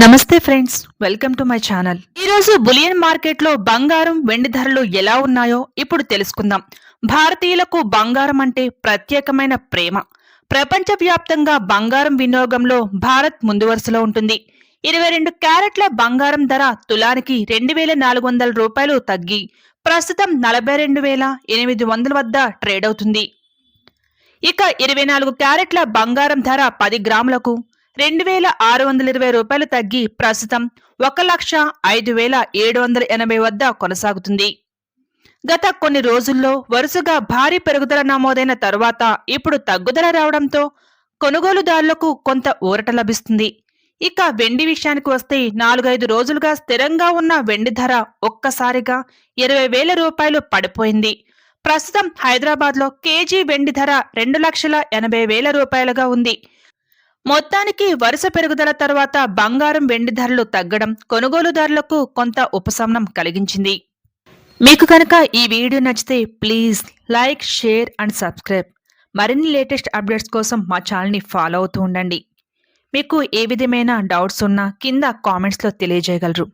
నమస్తే friends welcome to my channel. ఈరోజు bullion మార్కెట్లో బంగారం వెండి ధరలు ఎలా ఉన్నాయో ఇప్పుడు తెలుసుకుందాం. భారతీయులకు బంగారం అంటే ప్రత్యేకమైన ప్రేమ. ప్రపంచవ్యాప్తంగా బంగారం వినియోగంలో భారత్ ముందు వరుసలో ఉంటుంది. ఇరవై రెండు క్యారెట్ల బంగారం ధర తులానికి రెండు వేల నాలుగు వందల రూపాయలు తగ్గి ప్రస్తుతం నలభై రెండు వేల ఎనిమిది వందల వద్ద ట్రేడ్ అవుతుంది. ఇక ఇరవై నాలుగు క్యారెట్ల బంగారం ధర పది గ్రాములకు రెండు వేల ఆరు వందల ఇరవై రూపాయలు తగ్గి ప్రస్తుతం ఒక లక్ష ఐదు వేల ఏడు వందల ఎనభై వద్ద కొనసాగుతుంది. గత కొన్ని రోజుల్లో వరుసగా భారీ పెరుగుదల నమోదైన తరువాత ఇప్పుడు తగ్గుదల రావడంతో కొనుగోలుదారులకు కొంత ఊరట లభిస్తుంది. ఇక వెండి విషయానికి వస్తే నాలుగైదు రోజులుగా స్థిరంగా ఉన్న వెండి ధర ఒక్కసారిగా ఇరవై వేల రూపాయలు పడిపోయింది. ప్రస్తుతం హైదరాబాద్లో కేజీ వెండి ధర రెండు లక్షల ఎనభై వేల రూపాయలుగా ఉంది. మొత్తానికి వరుస పెరుగుదల తర్వాత బంగారం వెండి ధరలు తగ్గడం కొనుగోలుదారులకు కొంత ఉపశమనం కలిగించింది. మీకు కనుక ఈ వీడియో నచ్చితే please like share and subscribe. మరిన్ని లేటెస్ట్ అప్డేట్స్ కోసం మా ఛానల్ని ఫాలో అవుతూ ఉండండి. మీకు ఏ విధమైన డౌట్స్ ఉన్నా కింద కామెంట్స్లో తెలియజేయగలరు.